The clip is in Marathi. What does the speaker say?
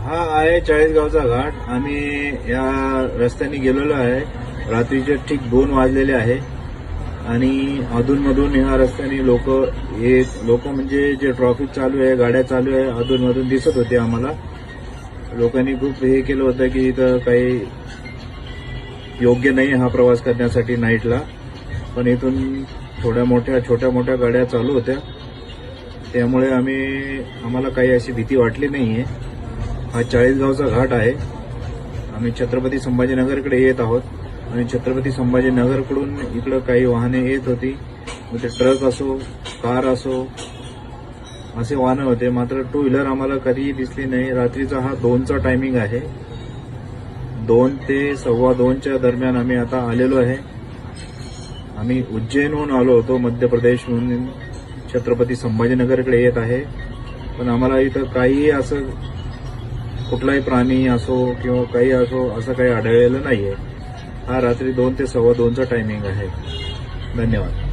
हा आहे चाळीसगावचा घाट. आम्ही या रस्त्याने गेलेलो आहे. रात्रीचे ठीक दोन वाजलेले आहे. आणि अधूनमधून ह्या रस्त्याने लोक येत लोक म्हणजे जे ट्रॉफिक चालू आहे गाड्या चालू आहे अधूनमधून दिसत होते आम्हाला. लोकांनी खूप हे केलं होतं की इथं काही योग्य नाही हा प्रवास करण्यासाठी नाईटला पण इथून थोड्या मोठ्या छोट्या मोठ्या गाड्या चालू होत्या. त्यामुळे आम्ही आम्हाला काही अशी भीती वाटली नाही आहे हा चाळीसगावचा घाट आहे. आम्ही छत्रपती संभाजीनगरकडे येत आहोत. आणि छत्रपती संभाजीनगरकडून इकडं काही वाहने येत होती. म्हणजे ट्रक असो कार असो असे वाहनं होते. मात्र टू व्हीलर आम्हाला कधीही दिसली नाही. रात्रीचा हा दोनचा टायमिंग आहे. दोन ते सव्वा दोनच्या दरम्यान आम्ही आता आलेलो आहे. आम्ही उज्जैनहून आलो होतो मध्य प्रदेशहून. छत्रपती संभाजीनगरकडे येत आहे. पण आम्हाला इथं काहीही असं कुठलाही प्राणी असो किंवा काही असो असं काही आढळलेलं नाहीये. हा रात्री दोन ते सव्वा दोनचा टायमिंग आहे. धन्यवाद.